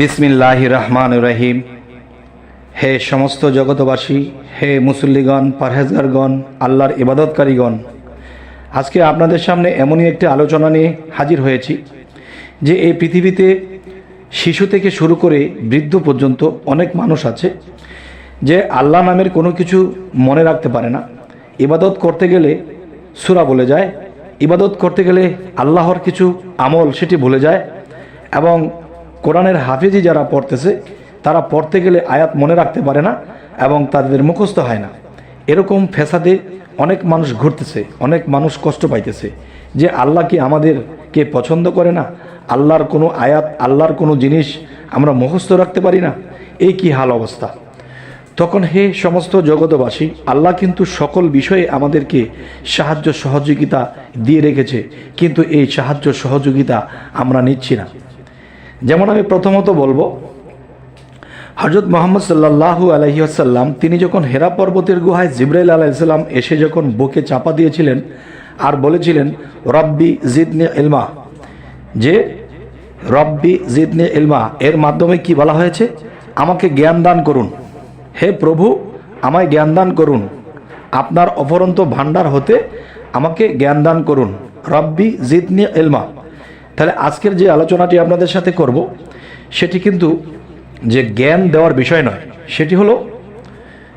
বিসমিল্লাহ রহমান রহিম। হে সমস্ত জগতবাসী হে মুসল্লিগণ, পারহেজগারগণ, আল্লাহর ইবাদতকারীগণ, আজকে আপনাদের সামনে এমনই একটি আলোচনা নিয়ে হাজির হয়েছি, যে এই পৃথিবীতে শিশু থেকে শুরু করে বৃদ্ধ পর্যন্ত অনেক মানুষ আছে, যে আল্লাহ নামের কোনো কিছু মনে রাখতে পারে না। ইবাদত করতে গেলে সুরা বলে যায়, ইবাদত করতে গেলে আল্লাহর কিছু আমল সেটি ভুলে যায়, এবং কোরআনের হাফিজি যারা পড়তেছে, তারা পড়তে গেলে আয়াত মনে রাখতে পারে না এবং তাদের মুখস্থ হয় না। এরকম ফেসাদে অনেক মানুষ ঘুরতেছে, অনেক মানুষ কষ্ট পাইতেছে যে আল্লাহ কি আমাদেরকে পছন্দ করে না? আল্লাহর কোনো আয়াত, আল্লাহর কোনো জিনিস আমরা মুখস্থ রাখতে পারি না? এই কি হাল অবস্থা? তখন হে সমস্ত জগতবাসী আল্লাহ কিন্তু সকল বিষয়ে আমাদেরকে সাহায্য সহযোগিতা দিয়ে রেখেছে, কিন্তু এই সাহায্য সহযোগিতা আমরা নিচ্ছি না। যেমন আমি প্রথমত বলব হজরত মোহাম্মদ সাল্লাহু আলহিহাসাল্লাম তিনি যখন হেরা পর্বতের গুহায় জিব্রাইল আলাইসাল্লাম এসে যখন বুকে চাপা দিয়েছিলেন আর বলেছিলেন, রব্বি জিদনে ইলমা যে, রব্বি জিদনে ইলমা এর মাধ্যমে কি বলা হয়েছে? আমাকে জ্ঞান দান করুন। হে প্রভু, আমায় জ্ঞান দান করুন। আপনার অপরন্ত ভাণ্ডার হতে আমাকে জ্ঞান দান করুন। রব্বি জিদনি ইলমা। তাহলে আজকের যে আলোচনাটি আপনাদের সাথে করব, সেটি কিন্তু যে জ্ঞান দেওয়ার বিষয় নয়, সেটি হলো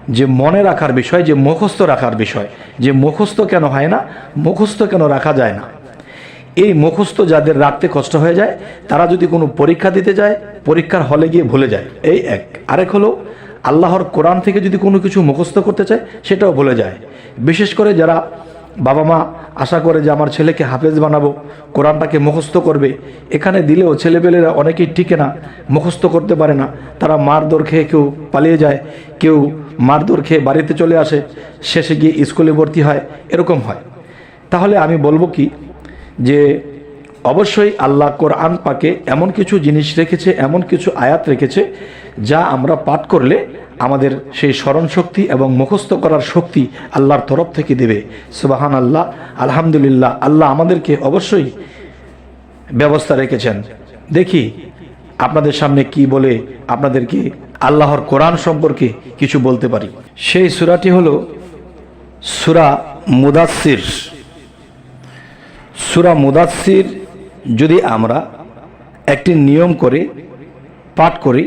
যে মনে রাখার বিষয়, যে মুখস্থ রাখার বিষয়। যে মুখস্থ কেন হয় না, মুখস্থ কেন রাখা যায় না? এই মুখস্থ যাদের রাখতে কষ্ট হয়ে যায়, তারা যদি কোনো পরীক্ষা দিতে যায়, পরীক্ষার হলে গিয়ে ভুলে যায়। এই এক। আরেক হলো, আল্লাহর কোরআন থেকে যদি কোনো কিছু মুখস্থ করতে চায়, সেটাও ভুলে যায়। বিশেষ করে যারা বাবা মা, আশা করে যে আমার ছেলেকে হাফেজ বানাবো, কোরআনটাকে মুখস্থ করবে। এখানে দিলেও ছেলেপেলেরা অনেকেই টিকে না, মুখস্থ করতে পারে না। তারা মারদর খেয়ে কেউ পালিয়ে যায়, কেউ মারদর খেয়ে বাড়িতে চলে আসে, শেষে গিয়ে স্কুলে ভর্তি হয়, এরকম হয়। তাহলে আমি বলব কি, যে অবশ্যই আল্লাহ কোরআন পাকে এমন কিছু জিনিস রেখেছে, এমন কিছু আয়াত রেখেছে, যা আমরা পাঠ করলে আমাদের সেই স্মরণ শক্তি এবং মুখস্থ করার শক্তি আল্লাহর তরফ থেকে দেবে। সুবাহান আল্লাহ আলহামদুলিল্লাহ, আল্লাহ আমাদেরকে অবশ্যই ব্যবস্থা রেখেছেন। দেখি, আপনাদের সামনে কি বলে আপনাদেরকে আল্লাহর কোরআন সম্পর্কে কিছু বলতে পারি। সেই সুরাটি হল সুরা মুদাসির সুরা মুদাসির যদি আমরা একটি নিয়ম করে, পাঠ করি,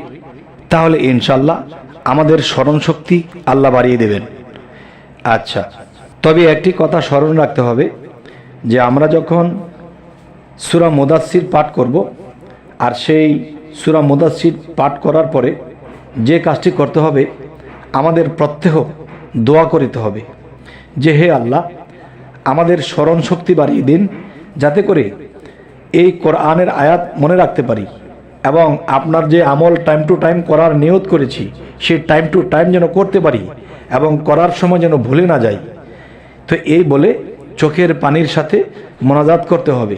তাহলে ইনশাল্লাহ আমাদের স্মরণশক্তি আল্লাহ বাড়িয়ে দেবেন। আচ্ছা তবে একটি কথা স্মরণ রাখতে হবে যে আমরা যখন সুরা মুদাসির পাঠ করব, আর সেই সুরা মুদাসির পাঠ করার পরে যে কাজটি করতে হবে, আমাদের প্রত্যেহ দোয়া করিতে হবে যে হে আল্লাহ, আমাদের স্মরণ শক্তি বাড়িয়ে দিন, যাতে করে এই কোরআনের আয়াত মনে রাখতে পারি। এবং আপনার যে আমল টাইম টু টাইম করার নিয়ত করেছি, সেই টাইম টু টাইম যেন করতে পারি এবং করার সময় যেন ভুলে না যাই। তো এই বলে চোখের পানির সাথে মোনাজাত করতে হবে।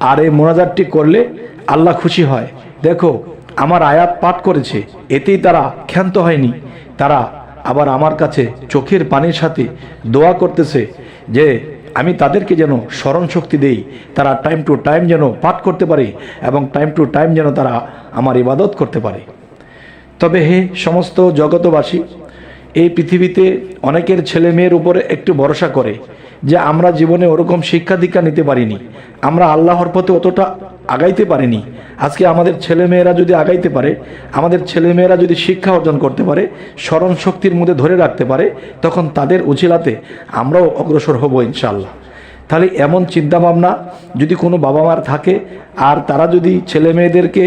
আর এই মোনাজাতটি করলে আল্লাহ খুশি হয়। দেখো, আমার আয়াত পাঠ করেছে, এতেই তারা ক্ষান্ত হয়নি। তারা আবার আমার কাছে চোখের পানির সাথে দোয়া করতেছে যে আমি তাদেরকে যেন স্মরণ শক্তি দেই, তারা টাইম টু টাইম যেন পাঠ করতে পারে এবং টাইম টু টাইম যেন তারা আমার ইবাদত করতে পারে। তবে হে সমস্ত জগতবাসী এই পৃথিবীতে অনেকের ছেলে মেয়ের উপরে একটু ভরসা করে যে আমরা জীবনে ওরকম শিক্ষা দীক্ষা নিতে পারিনি, আমরা আল্লাহর পথে অতটা আগাইতে পারিনি আজকে আমাদের ছেলে মেয়েরা যদি আগাইতে পারে, আমাদের ছেলে মেয়েরা যদি শিক্ষা অর্জন করতে পারে, স্মরণ শক্তির মধ্যে ধরে রাখতে পারে, তখন তাদের উচিলাতে আমরাও অগ্রসর হব ইনশাল্লাহ তাহলে এমন চিন্তাভাবনা যদি কোনো বাবা মার থাকে, আর তারা যদি ছেলে মেয়েদেরকে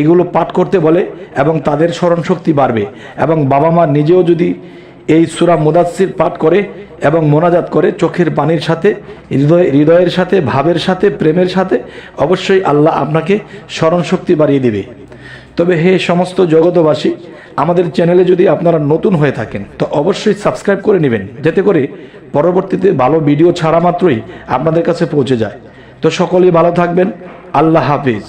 এগুলো পাঠ করতে বলে এবং তাদের স্মরণশক্তি বাড়বে এবং বাবা মা নিজেও যদি এই সুরা মুদাসির পাঠ করে এবং মোনাজাত করে চোখের পানির সাথে, হৃদয় হৃদয়ের সাথে, ভাবের সাথে, প্রেমের সাথে অবশ্যই আল্লাহ আপনাকে স্মরণশক্তি বাড়িয়ে দেবে। তবে হে সমস্ত জগতবাসী আমাদের চ্যানেলে যদি আপনারা নতুন হয়ে থাকেন, তো অবশ্যই সাবস্ক্রাইব করে নেবেন, যাতে করে পরবর্তীতে ভালো ভিডিও ছাড়া মাত্রই আপনাদের কাছে পৌঁছে যায়। তো সকলেই ভালো থাকবেন, আল্লাহ হাফিজ।